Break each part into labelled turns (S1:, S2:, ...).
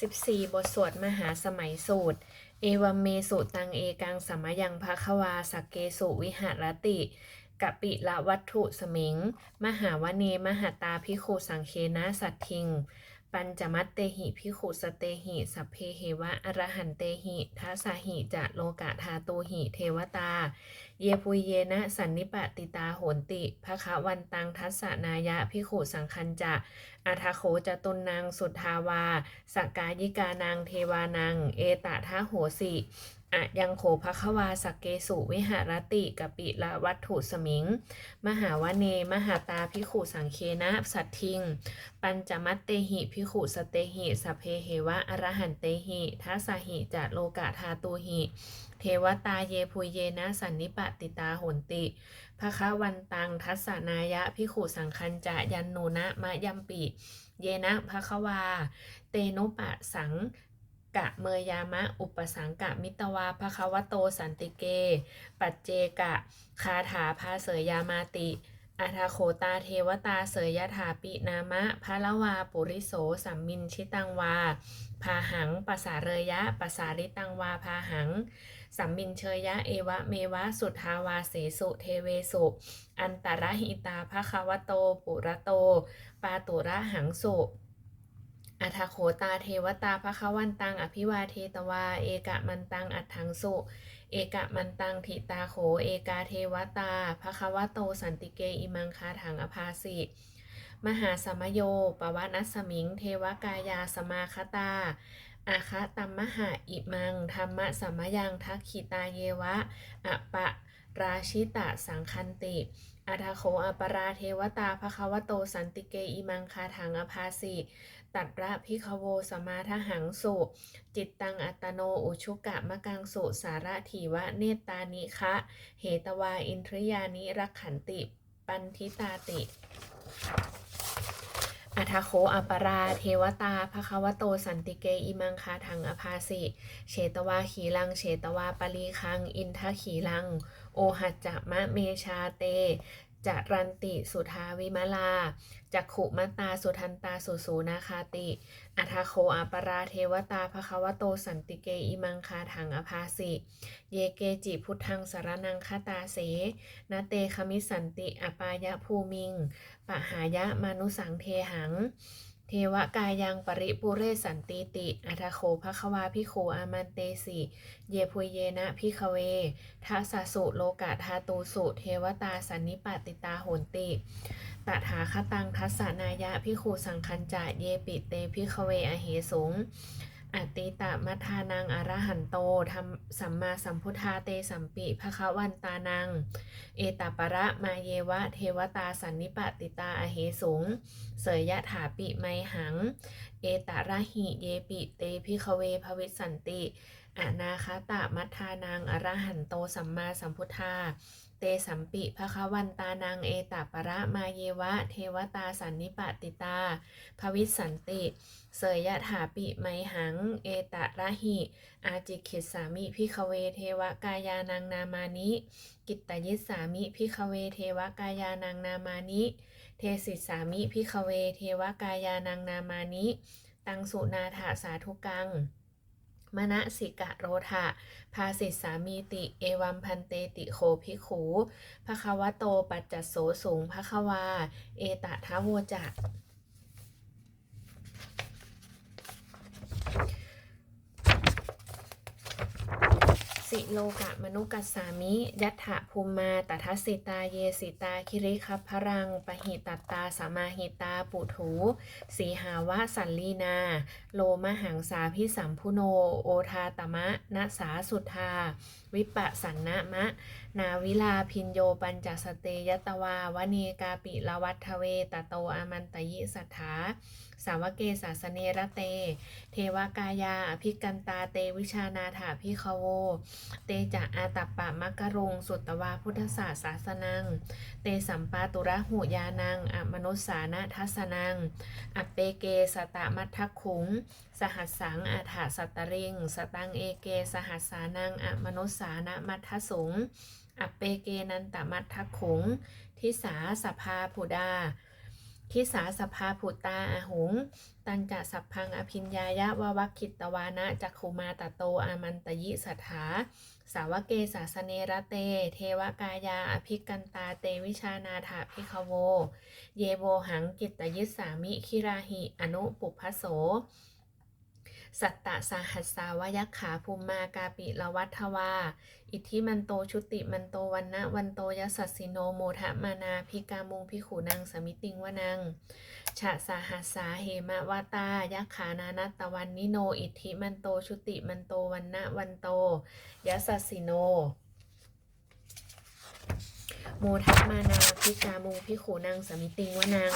S1: 14 บทสวดมหาสมัยสูตร เอวัมเมสุตังเอกังสมยังภควาสักเกสุวิหารติกปิละวัตถุสมิง มหาวเนมหาตาพิขุสังเคนะสัตทิง ปัญจมัตเตหิพิขุสเตหิสัพเพเหวะอรหันเตหิทัสสหิจะโลกะธาตูหิเทวตา เยปุยเยนะสันนิปติตาโหนติภคะวันตังทัสสนายะพิขุสังคันจะอาทาโขจะตุนนางสุทธาวาสกกายิกานางเทวานังเอตทะโหสิ อะยังโขภควาสักเกสุวิหารติกปิละวัตถุสมิง มหาวเน มหาตาพิขุสังเคนะสัตทิง ปัญจมัตเตหิพิขุสเตหิสเพเหวะอรหันเตหิทัสหิจะโลกะธาตูหิ เทวตาเยพุยเยนะสันนิปติตาโหนติภคะวันตังทัสนายะพิขุสังคันจะยันโนนะมะยัมปิ เยนะภควา เตโนปะสัง กะเมยามะ อุปสังกะมิตวาภควโตสันติเก ปัจเจกะ คาถาพาเสยยามาติอาทาโคตาเทวตาเสยยถาปินามะพะละวาปุริโสสัมมินชิตังวา พาหังปสาเรยะปสาริตังวาพาหัง สัมมินเชยยะเอวะเมวะสุทาวาเสสุเทเวสุ อันตรหิตาภควโตปุระโต ปาตุระหังสุ อัทโขตาเทวตาภควันตัง อภิวาเทตวา เอกะมันตัง อัฏฐังสุ เอกะมันตังทิตาโข เอกาเทวตาภควโตสันติเกอิมังคาถังอภาสิมหาสมโยปวนัสสมิง เทวกายาสมาคตา อาคะตัมมหาอิมัง ธรรมะสัมยังทักขิตาเยวะอปะราชิตะสังคันติอาทาโคอปราเทวตาภควโตสันติเกอิมังคาถังอภาสิ ตัดระพิคโวสมาทหังสุ จิตตังอัตโนอุชุกะมะกังสุสาระถีวะเนตานิคะ เหตวาอินทริยานิรักขันติ ปันทิตาติอัทโคอปราเทวตาภควโตสันติเกอิมังคาทังอภาสิเชตวาขีลังเชตวาปลีคัง อินทขีลัง โอหัจจะมะเมชาเต จารันติสุทาวิมลาจักขุมตาสุทันตาสุสูนาคาติ อัทโคอปราเทวตาภควโตสันติเกอิมังคาถังอภาสิ เยเกจิพุทธังสารนังคาตาเสนาเตคมิสันติอปายะภูมิง ปะหายะมานุสังเทหัง เทวกายังปริปุเรสันติติอัตโคภควาพิโคอามันเตสิ เยพุเยนะพิคเวทัสสสุโลกะธาตูสุ เทวตาสันนิปติตาโหนติตถาคตังทัสสนายะพิคูสังคันจะเยปิเตพิคเวอเหสง อติตะมัทานังอรหันโตทำสัมมาสัมพุทธาเตสัมปิภคะวันตานัง เอตาประมาเยวะเทวตาสันนิปติตาอเหสงเสยยะถาปิไมหัง เอตาระหิเยปิเตพิคเวภวิสันติ อนาคาตามัทานังอรหันโตสัมมาสัมพุทธา เตสัมปิภคะวันตานังเอตาประมาเยวะ เทวตาสันนิปติตา ภวิสันติ เสยยะถาปิไมหัง เอตะระหิ อาจิขิสสามิพิคเวเทวกายานังนามานิ กิตตยิสามิพิคเวเทวกายานังนามานิ เทสิสสามิพิคเวเทวกายานังนามานิ ตังสุนาถาสาธุกัง มณสิกะโรธะภาสิสสามีติ เอวัมพันเตติโคภิกขูภควโตปัจจโสสูงภควา เอตะทะโวจัก สิโลกะมนุกัสสามิยัตถะภูมมาตถาสิตาเยสิตาคิริคัพพรังปหิตัตาสามาหิตาปุถูสีหาวะสันลีนา โลมหังสาพิสัมพุโนโอทาตมะนะสาสุทา วิปะสันนะมะ นาวิลาพินโยปัญจสเตยตวาวเนกาปิละวัฏเวตโตอามันตยิสัทธาสาวเกสาสเนระเต เทวกายาอภิกันตาเตวิชานาถาพิคโวเตจะอาตัปปะมักกะรงสุตตวาพุทธศาสาสนัง เตสัมปาตุระหูยานังอมนุสสานะทัสนังอปเปเกสตะมัททักขุง สหัสสังอาถาสัตริง สตังเอเกสหัสสานังอมนุสสานะมัททสงอปเปเกนันตมัททักขุง ทิสาสภาผุดา ทิสาสภาผุตาอาหุง ตันจะสัพพังอภิญญายะววัคคิตวานะจักขุมาตโตอามันตยิสัทธาสาวกเกสาสเนระเต เทวกายาอภิกันตาเตวิชานาถาพิคโว เยโวหังกิตตยิสสามิคิราหิ อนุปุพพโส สัตตะสาหัสสาวยักขาภูมากาปิละวัทวา อิทธิมันโตชุติมันโตวันนะวันโตยสัสสิโนโมทะมานาพิกามุงพิขูนังสมิติงวนังฉะสาหัสสาเหมะวาตายักขานานัตตวันนิโน อิทธิมันโตชุติมันโตวันนะวันโตยสัสสิโน โมทัพมานาพิกามุงพิขูนังสมิติงวนัง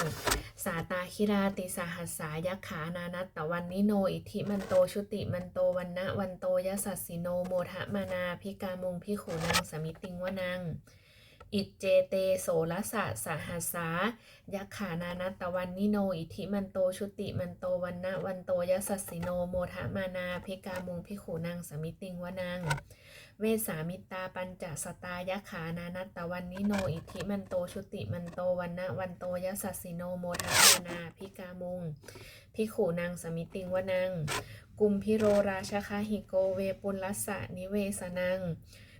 S1: สาตาคิราติสาหัสสายักขานานัตตวันนิโนอิทิมันโตชุติมันโตวันนะวันโตยสัสสิโนโมทะมานาพิกามุงพิขูนังสมิติงวนัง อิจเจเตโสรสะสหัสายักขานานัตตวันนิโน อิทิมันโตชุติมันโตวันนะวันโตยสัสสิโนโมทะมานาพิกามุงพิขูนังสมิติงวนังเวสามิตาปัญจสตายะขานานัตตวันนิโน อิทิมันโตชุติมันโตวันนะวันโตยสัสสิโนโมทะมานาพิกามุงพิขูนางสมิติงวนัง กุมพิโรราชคาหิโกเวปุลลัสสะนิเวสนัง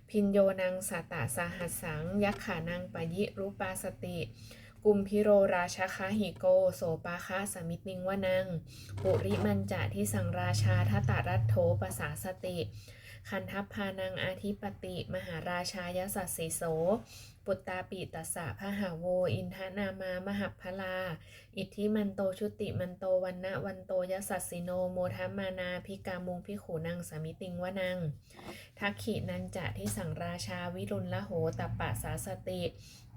S1: พินโยนังสัตตะสาหัสสัง ยักขานังปะยิรูปาสติ กุมพิโรราชคาหิโก โสปาคะสมิตนิงวนัง ปุริมันจะที่สังราชาทตารัตโถปสาสติ คันทัพพานังอาทิปติ มหาราชายสัสสิโส ปุตตาปิตัสสะพหาโว อินทนามามหัพพลา อิทธิมันโตชุติมันโตวันนะวันโตยสัสสิโนโมทัมมานาพิกามุงพิขูนังสมิติงวนัง ทักขินันจะที่สังราชาวิรุณละโหตปปะสาสติ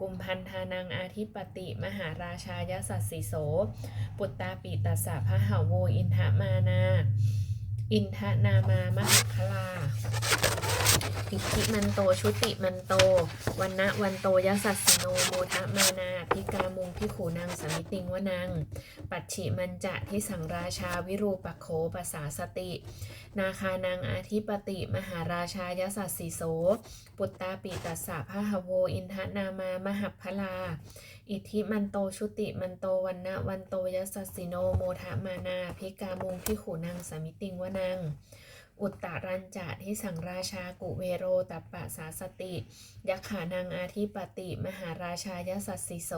S1: กุมพันธานังอาทิปติ มหาราชายสัสสิโส ปุตตาปิตัสสะพหาโว อินทมานา อินทนามามหัพพลาอิทธิมันโตชุติมันโตวันนะวันโตยสัสสิโนโมทะมานาพิกามุงพิขูนางสมิติงวนัง ปัจฉิมันจะที่สังราชาวิรูปโคปสาสติ นาคานังอาทิปติ มหาราชายสัสสิโส ปุตตาปิตัสสะพหโวอินทนามามหัพพลา อิทิมันโตชุติมันโตวันนะวันโตยสัสสิโนโมทะมานาพิกามุงพิขูนางสมิติงวนังอุตตรัญจะที่สังราชากุเวโรตัปปะสาสติ ยักขานังอาทิปติ มหาราชายสัสสิโส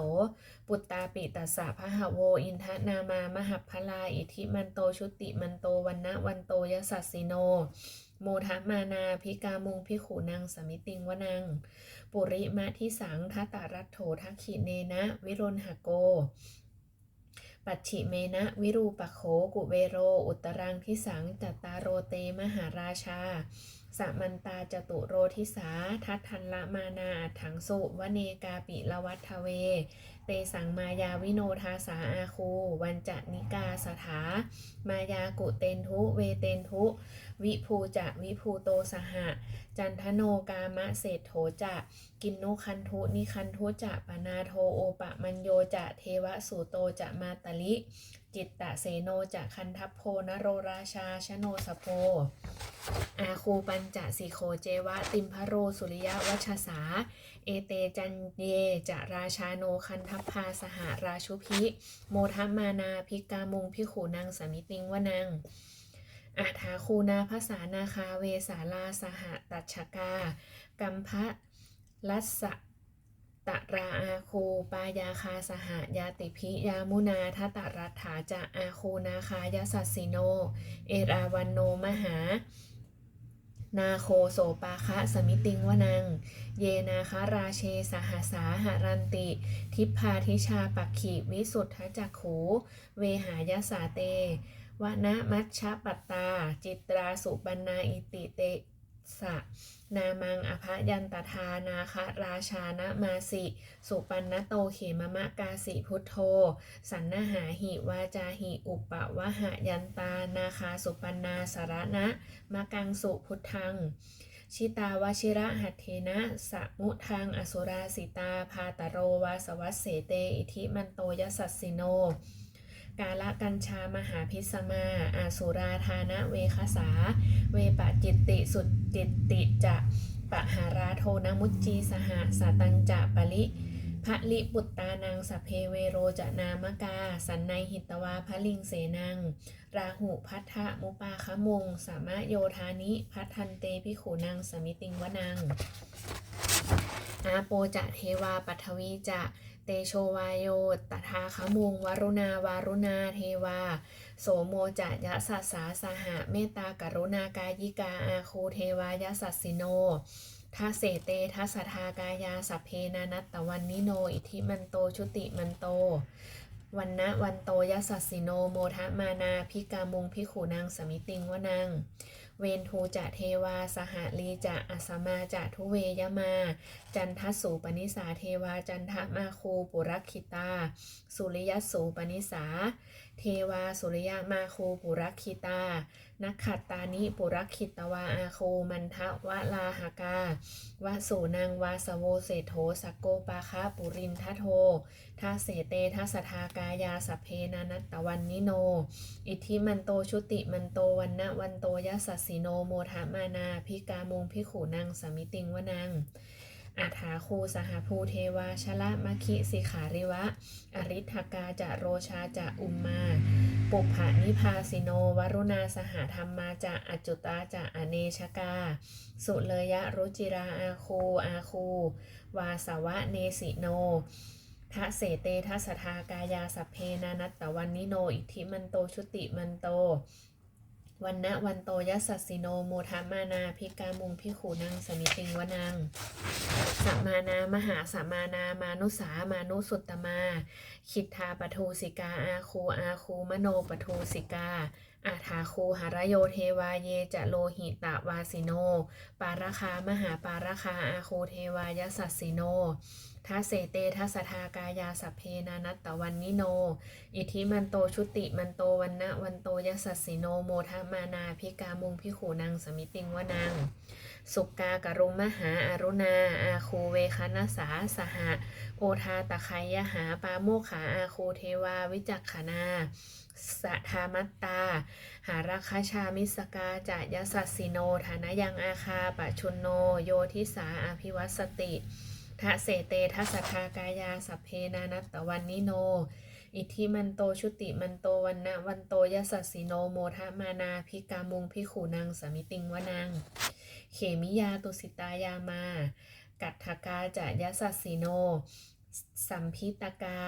S1: ปุตตาปิตัสสะพหโว อินทนามามหัพพลา อิทิมันโตชุติมันโตวันนะวันโตยสัสสิโนโมทะมานาพิกามุงพิขูนังสมิติงวนัง ปุริมะที่สังทัตตารัตโถทักขิเนนะ วิรุณหโก ปัจฉิเมนะวิรูปโขกุเวโร อุตรังทิสังจัตตารโรเตมหาราชาสมันตาจตุโรทิสา ทัทันละมานาถังสุวเนกาปิละวัฒเว เตสังมายาวิโนทาสาอาคู วันจะนิกาสถา มายากุเตนทุ เวเตนทุ วิภูจะวิภูโตสหะ จันทโนกามะเศรษโถจะกินนุคันทุนิคันทุจะปนาโทโอปะมัญโยจะเทวสุโตจะมาตลิ จิตตะเสโนจะคันทัพโพนโรราชาชโนสโพอาคูปัญจสิโคเจวะติมพโรสุริยวัชสา เอเตจันเยจะราชาโนคันทัพพาสหราชุพิ โมทัมมานาพิกามุงพิขูนางสมิติงวนัง อาถาคูนาภาษานาคาเวสาลาสหตัชกา กัมพะลัสสะตะราอาคู ปายาคาสหยาติพิยามุนาทตรัฐาจะอาคูนาคายสัสสิโน เอราวันโนมหา นาโคโสปาคะสมิติงวนัง เยนาคาราเชสหสาหารันติ ทิพพาทิชาปักขีวิสุทธจักขู เวหายสาเต วนะมัชชะปตา จิตราสุปนาอิติเตสะนามังอภยันตทานาคราชานะมาสิ สุปันนโตเขมมะกาสิพุทโธ สันนหาหิวาจาหิอุปะวะหะยันตานาคาสุปันนาสารณะมะกังสุพุทธัง ชิตาวชิระหัตเทนะสะมุทังอสุราสิตาพาตโรวาสวัสเสเต อิทิมันโตยสัสสิโน กาละกัญชามหาพิสมา อาสุราธานะเวคสา เวปะจิตติสุดจิตติจะปะหาราโทนมุจจีสหสตังจะปะลิพระลิปุตตานังสพเพเวโรจะนามกา สันในหิตวาพระลิงเสนัง ราหุพัทธะมุปาคมงสามะโยธานิ พัทันเตพิขูนังสมิติงวนัง อาโปจะเทวาปัทวีจะเตโชวายโยตถาคมุงวรุณาวารุณาเทวา โสโมจะยะสัสสาสหะเมตตากรุณากายิกาอาคูเทวายะสัสสิโนทัเสเตทัสทากายาสัพเพนานัตตวันนิโน อิทิมันโตชุติมันโต วันนะวันโตยัสสสสิโนโมทะมานาพิกามุงพิขูนางสมิติงวนัง เวนทูจะเทวา สหลีจะอัสมาจะทุเวยมา จันทสูปนิสาเทวา จันทมาคูปุรคิตา สุริยสูปนิสา เทวาสุริยมาคูปุรักขิตา นักขัตตานิปุรักขิตวาอาคูมันทะวะลาหากาวะสูนางวาสโวเศโธสกโกปาคะปุรินทโททาเสเตทัสทากายาสัพเพนานัตตวันนิโน อิทธิมันโตชุติมันโตวันนะวันโตยัสสสสิโนโมทะมานาพิกามุงพิขูนางสมิติงวนัง อาถาคูสหภูเทวาชละมะคิสิขาริวะ อริทกาจะโรชาจะอุมมา ปุพานิพาสิโนวรุณาสหธรรมาจะอจจุตาจะอเนชกา สุเลยะรุจิราอาคูอาคู วาสวะเนสิโนทะเสเตทัสทากายาสัพเพนานัตตวันนิโน อิทิมันโตชุติมันโต วันนะวันโตยสสสสิโนโมทามานาพิกามุงพิขูนังสมิติงวนังสัมมานามหาสัมมานามานุสามานุสุตตมา คิทธาปทูสิกาอาคูอาคูมโนปทูสิกาอาถาคูหารโยเทวาเยจะโลหิตะวาสิโน ปาราคามหาปาราคาอาคูเทวายสัสสิโน ทัสเสเตทัสทากายาสัพเพนานัตตวันนิโน อิทิมันโตชุติมันโตวันนะวันโตยสัสสิโนโมทะมานาพิกามุงพิขูนังสมิติงวนัง สุกากรุมหาอารุณา อาคูเวคณสาสหะโอทาตะไคยหาปาโมขาอาคูเทวาวิจักขนาสัทธามัตตา หาราคาชามิสกาจะยสัสสิโน ฐานะยังอาคาปะชุนโน โยทิสาอภิวัสติ ทะเสเตทัสสทากายาสัพเพนานัตตวันนิโน อิทธิมันโตชุติมันโตวันนะวันโตยสัสสิโนโมทะมานาพิกามุงพิขูนังสมิติงวนัง เขมิยาตุสิตายามา กัตถกาจะยสัสสิโน สัมพิตกา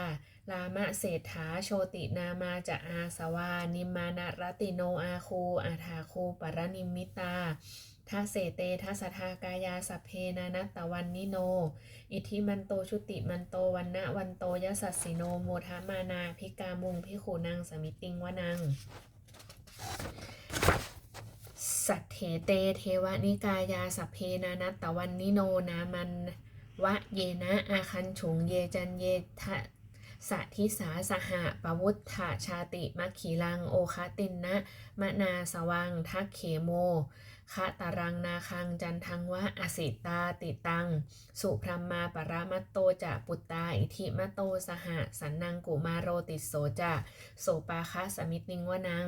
S1: ลามะเศรษฐาโชตินามาจะอาสวา นิมานารติโนอาคูอาถาคูปรนิมิตา ทัสเสเตทัสทากายาสัพเพนานัตตวันนิโน อิทิมันโตชุติมันโตวันนะวันโตยสัสสิโนโมทามานาพิกามุงพิขูนังสมิติงวนัง สัทเถเตเทวนิกายาสัพเพนานัตตวันนิโนนามันวะเยนะอาคันฉุงเยจันเยทะสัทิสาสหะปวุฒาชาติมัคคีลังโอคตินนะมะนาสวังทักเขโม คะตารังนาคังจันทังวะอสิตาติตัง สุพรมมาปรามัตโตจะปุตตาอิทิมะโตสหะสันนังกุมาโรติโสจะโสปาคะสมิติงวนัง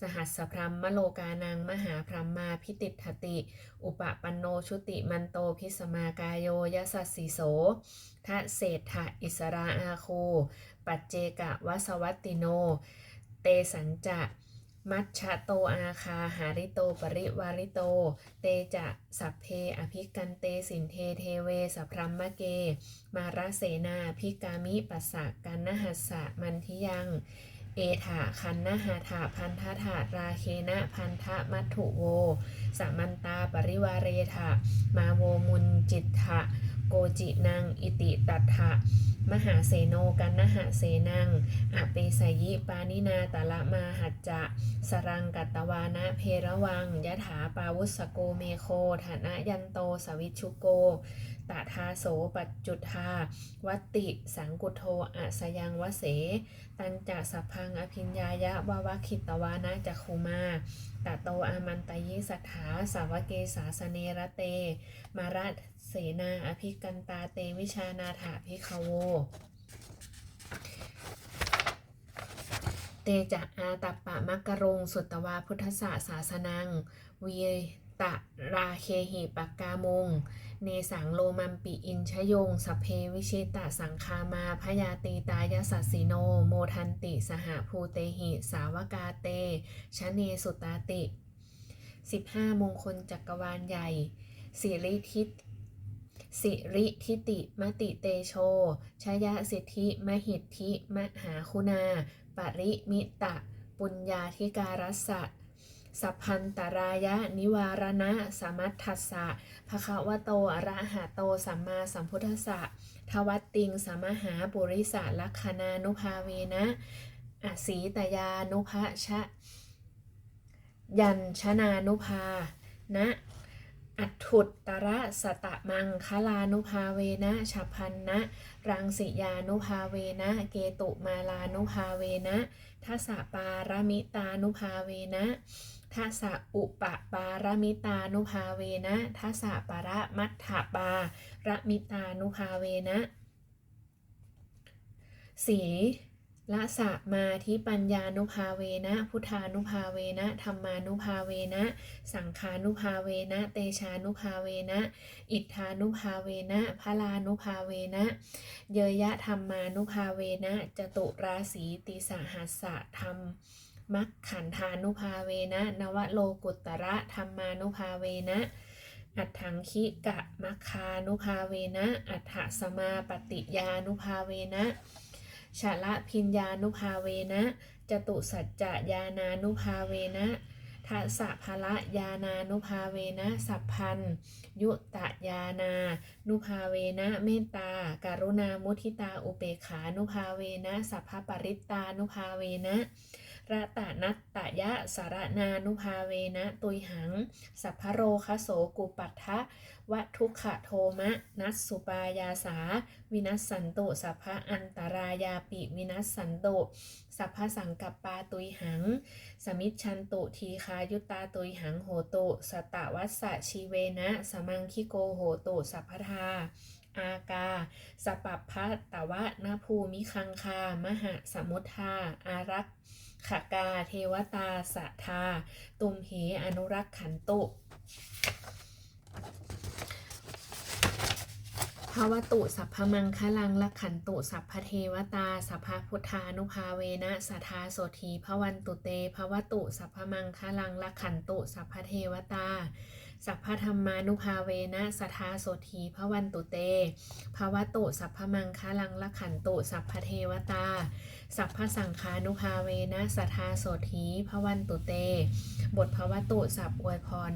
S1: สหัสสพรัมมโลกานังมหาพรมมาพิติทติ อุปปันโนชุติมันโตพิสมากายโยยสัสสิโสทะเศรษฐอิสราอาคูปัจเจกะวสวัตติโน เตสัญจะ มัชชะโตอาคาหาริโตปริวาริโต เตจะสัพเพอภิกันเตสินเทเทเวสัพรัมมะเก มาราเสนาพิกามิปัสสะกันนหัสสะมันทิยัง เอถาคันนหาถาพันธถาราเคนะพันธมัตถุโวสามันตาปริวาเรถามาโวมุนจิตถะ กจินัง อิติตัทะมหาเสโนกันนหะเสนังอเปสยิปานินาตะละมาหัจจะ สรังกัตวานะเพระวังยะถาปาวุสโกเมโคฐานะยันโตสวิชุโกตาทาโสปัจจุธาวัติ สังกุโทอะสยังวเส ตันจะสัพพังอภิญญายะวาวะคิตวานะจักขุมาตะโตอามันตยิสัทธาสาวเกสาสเนระเต มารา เสนาอภิกันตาเตวิชานาถาภิกขโว เตจะอาตัปปะมักกะรงสุตวาพุทธศาสาสนัง วีตะราเคหิปกกามง เนสังโลมัมปิอินชยงสเพวิชิตะสังคามาพยาตีตายสัสสิโน โมทันติสหภูเตหิ สาวกาเตชะเนสุตาติ 15 มงคลจักรวาลใหญ่สิริทิต สิริทิติมติเตโชชยสิทธิมหิทธิมหาคุณา ปริมิตะ ปุญญาธิการสสะสัพพันตรายะนิวารณะสมัทธัสสะภะคะวะโตอะระหะโตสัมมาสัมพุทธัสสะทวัตติงสมหาปุริสะลักขณานุภาเวนะอสีตยานุภะชะ ยันชนานุภา นะ อัถุตตระสตะมังคลานุภาเวนะฉัพพันนะ รังสิยานุภาเวนะ เกตุมาลานุภาเวนะทัสะปารมิตานุภาเวนะทัสะอุปปารมิตานุภาเวนะทัสสะปรมัตถปารมิตานุภาเวนะ สี ละสะมาทิปัญญานุภาเวนะ พุทธานุภาเวนะธรรมานุภาเวนะ สังขานุภาเวนะ เตชานุภาเวนะ อิทธานุภาเวนะพลานุภาเวนะ เยยะธรรมานุภาเวนะจตุราศีติสหัสสะธรรมมัคขันธานุภาเวนะ นวโลกุตระธรรมานุภาเวนะอัฏฐังคิกะมัคคานุภาเวนะ อัฏฐสมาปฏิยานุภาเวนะ ฉะละพิญญานุภาเวนะจตุสัจจะยานานุภาเวนะทัสสะภละยานานุภาเวนะสัพพันยุตตยานานุภาเวนะเมตตาการุณามุทิตาอุเบขานุภาเวนะสัพพปริตตานุภาเวนะ ระตานัตตยะสารนานุภาเวนะตุยหัง สัพพโรคโสกุปัฏทะวะทุกขโทมะ นัสสุปายาสา วินัสสันตุสัพพะอันตรายาปิวินัสสันตุสัพพสังกัปปาตุยหัง สมิชันตุทีคายุตตาตุยหังโหตุสตะวัสสะชีเวนะสมังคิโกโหตุสัพพทาอากา สปัปพะตะวะนาภูมิคังคา มหะสมุทธาอารัก ขกาเทวตาสัทา ตุมเหอนุรักขันตุภาวตุสัพพมังคลังละขันตุสัพพเทวตาสัพพพุทธานุภาเวนะสัทธาโสธีพวันตุเตภวตุสัพพมังคลังละขันตุสัพพเทวตา สัพพธรรมานุภาเวนะสัทาโสธีภวันตุเตภวตุสัพพมังคะลังลักขันตุสัพพเทวตา สัพพสังฆานุภาเวนะสัทาโสธีภวันตุเต บทภวตุสัพอวยพร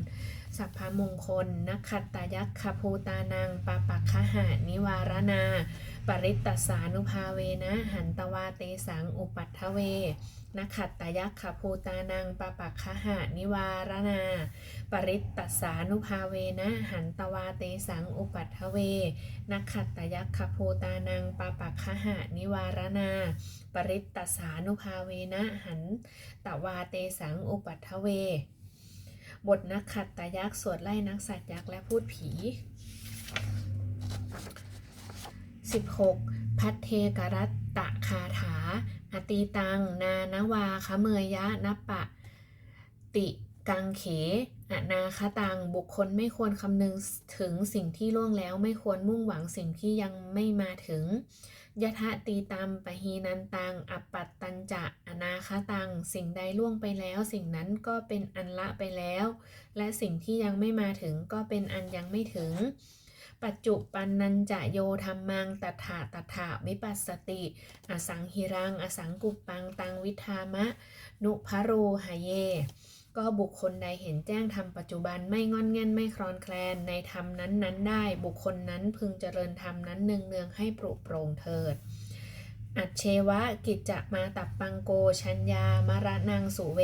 S1: สัพพมงคลนักขัตตายักขภูตานังปาปักขหานิวารนา ปริตตสานุภาเวนะ หันตวาเตสังอุปัฏฐเวนักขัตตายักขภูตานังปาปักขหานิวารนา ปริตตสานุภาเวนะหันตวาเตสังอุปัฏฐเวนักขัตตายักขภูตานังปาปักขหานิวารนา ปริตตสานุภาเวนะหันตวาเตสังอุปัฏฐเว บทนักขัตตายักษ์สวดไล่นักสัตว์ยักษ์และพูดผี 16. พัทเทกรัตตะคาถา อตีตัง นานวาคะเมยยะนปะ ติกังเขอนาคตัง บุคคลไม่ควรคำนึงถึงสิ่งที่ล่วงแล้วไม่ควรมุ่งหวังสิ่งที่ยังไม่มาถึงยะทะตีตัมปะฮีนันตัง อัปปัตตันจะ อนาคตัง สิ่งใดล่วงไปแล้ว สิ่งนั้นก็เป็นอันละไปแล้ว และสิ่งที่ยังไม่มาถึงก็เป็นอันยังไม่ถึง ปัจจุปันนันจะโยธรรมังตถาตถาวิปัสสติ อสังหิรัง อสังกุปปังตังวิธามะ นุภโรหเย ก็บุคคลใดเห็นแจ้งธรรมปัจจุบันไม่งอนแง่นไม่คลอนแคลนในธรรมนั้นนั้นๆได้ บุคคลนั้นพึงเจริญธรรมนั้นเนืองเนืองๆให้ปรุโปร่งเถิดอัจเชวะกิจจะมาตับปังโกชัญญามรณังสุเว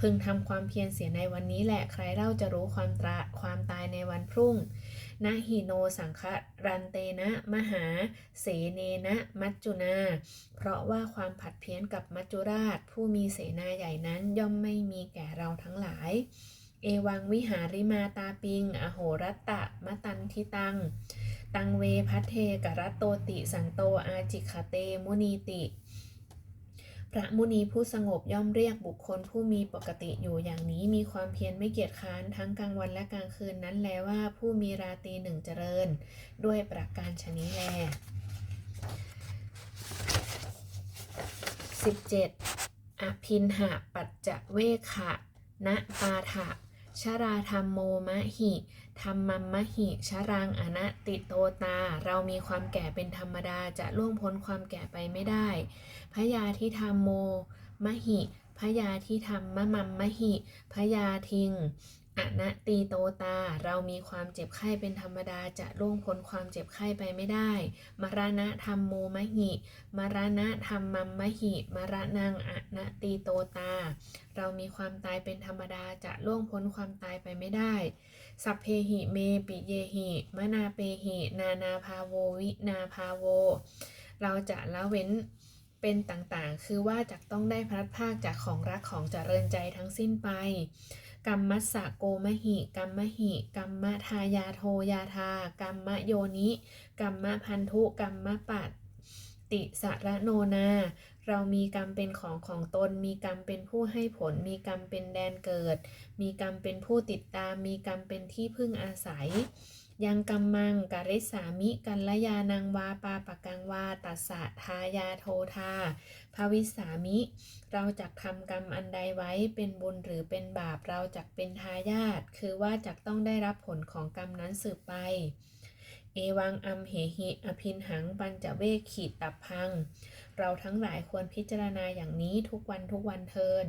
S1: พึงทำความเพียรเสียในวันนี้แหละใครเล่าจะรู้ความตราความตายในวันพรุ่ง นะหิโนสังครันเตนะ มหา เสเนนะ มัจจุนา เพราะว่าความผัดเพี้ยนกับมัจจุราช ผู้มีเสนาใหญ่นั้นย่อมไม่มีแก่เราทั้งหลาย เอวังวิหาริมาตาปิง อโหรัตตะมะตันทิตัง ตังเวพัทเทกรัตโตติสันโตอาจิขเตมุนีติ พระมุนีผู้สงบย่อมเรียกบุคคลผู้มีปกติอยู่อย่างนี้มีความเพียรไม่เกียจค้านทั้งกลางวันและกลางคืนนั้นแลว่าผู้มีราตรีหนึ่งเจริญ ด้วยประการชนิแล 17. อภินหะปัจจเวขะณปาถะ ชราธรรมโมมะหิธรรมัมมะหิ ชรังอนะตติโตตา เรามีความแก่เป็นธรรมดาจะล่วงพ้นความแก่ไปไม่ได้ พยาธิธรรมโมมะหิพยาธิธรรมมะมัมมะหิพยาทิง อนตติโตตา เรามีความเจ็บไข้เป็นธรรมดาจะล่วงพ้นความเจ็บไข้ไปไม่ได้ มรณะธรรมโมมหิ มรณะธรรมมัมมหิ มรณังอนตติโตตา เรามีความตายเป็นธรรมดาจะล่วงพ้นความตายไปไม่ได้ สัพเพหิเมปิเยหิมนาเปหินานาภาโววินาภาโว เราจะละเว้นเป็นต่างๆ คือว่าจะต้องได้พลัดพรากจากของรักของเจริญใจทั้งสิ้นไป กรรมัสสะโกมหิกรรมหิกรรมทายาโทยาทากรรมโยนิกรรมพันธุกรรมปัตติสรโนนา เรามีกรรมเป็นของของตน มีกรรมเป็นผู้ให้ผล มีกรรมเป็นแดนเกิด มีกรรมเป็นผู้ติดตาม มีกรรมเป็นที่พึ่งอาศัย ยังกรรมังกริสามิ กัลยานังวาปาปะกังวาตัสสะทายาโททา ภวิสามิ เราจักทำกรรมอันใดไว้เป็นบุญหรือเป็นบาปเราจักเป็นทายาทคือว่าจักต้องได้รับผลของกรรมนั้นสืบไป เอวังอัมเหหิอภินหังปัญจเวขีดตับพัง เราทั้งหลายควรพิจารณาอย่างนี้ทุกวันทุกวันเทิน